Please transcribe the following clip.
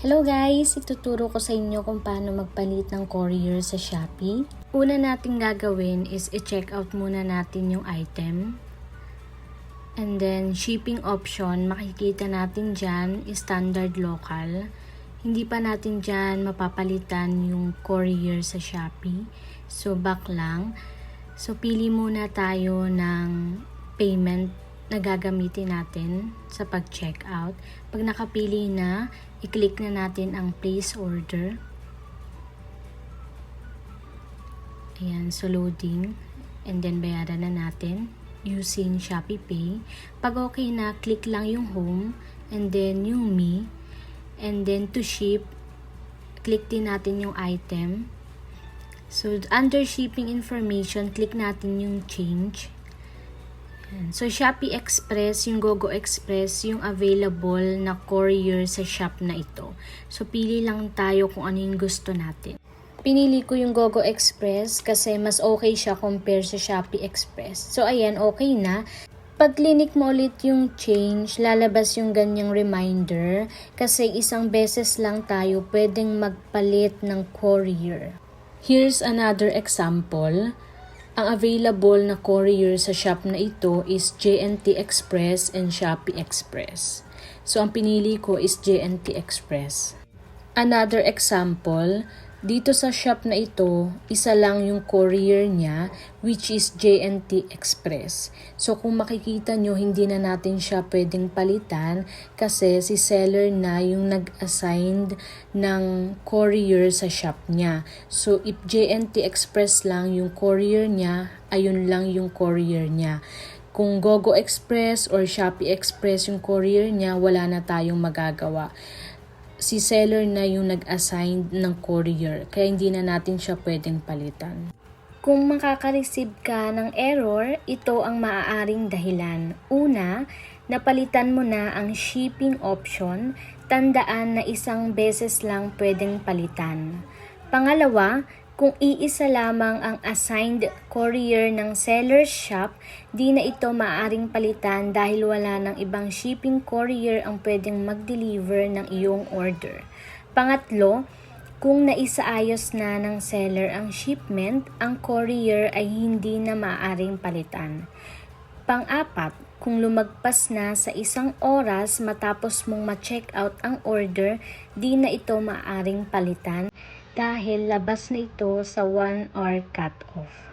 Hello guys! Ituturo ko sa inyo kung paano magpalit ng courier sa Shopee. Una nating gagawin is i-check out muna natin yung item. And then, shipping option, makikita natin dyan, standard local. Hindi pa natin dyan mapapalitan yung courier sa Shopee. So, back lang. So, pili muna tayo ng payment na gagamitin natin sa pag-check out. Pag nakapili na, i-click na natin ang place order. Ayan, so loading. And then, bayaran na natin using Shopee Pay. Pag okay na, click lang yung home and then yung me. And then to ship, click din natin yung item. So, under shipping information, click natin yung change. So, Shopee Express, yung Gogo Express, yung available na courier sa shop na ito. So, pili lang tayo kung ano yung gusto natin. Pinili ko yung Gogo Express kasi mas okay siya compare sa Shopee Express. So, ayan, okay na. Pag clinic mo ulit yung change, lalabas yung ganyang reminder kasi isang beses lang tayo pwedeng magpalit ng courier. Here's another example. Ang available na courier sa shop na ito is JNT Express and Shopee Express. So, ang pinili ko is JNT Express. Another example, dito sa shop na ito, isa lang yung courier niya which is JNT Express. So kung makikita nyo, hindi na natin siya pwedeng palitan kasi si seller na yung nag-assigned ng courier sa shop niya. So if JNT Express lang yung courier niya, ayun lang yung courier niya. Kung Gogo Express or Shopee Express yung courier niya, wala na tayong magagawa si seller na yung nag-assign ng courier kaya hindi na natin siya pwedeng palitan. Kung makaka-receive ka ng error, ito ang maaaring dahilan. Una, napalitan mo na ang shipping option, tandaan na isang beses lang pwedeng palitan. Pangalawa, kung iisa lamang ang assigned courier ng seller's shop, di na ito maaring palitan dahil wala ng ibang shipping courier ang pwedeng mag-deliver ng iyong order. Pangatlo, kung naisaayos na ng seller ang shipment, ang courier ay hindi na maaring palitan. Pang-apat, kung lumagpas na sa isang oras matapos mong ma-check out ang order, di na ito maaring palitan dahil labas na ito sa 1 hour cut-off.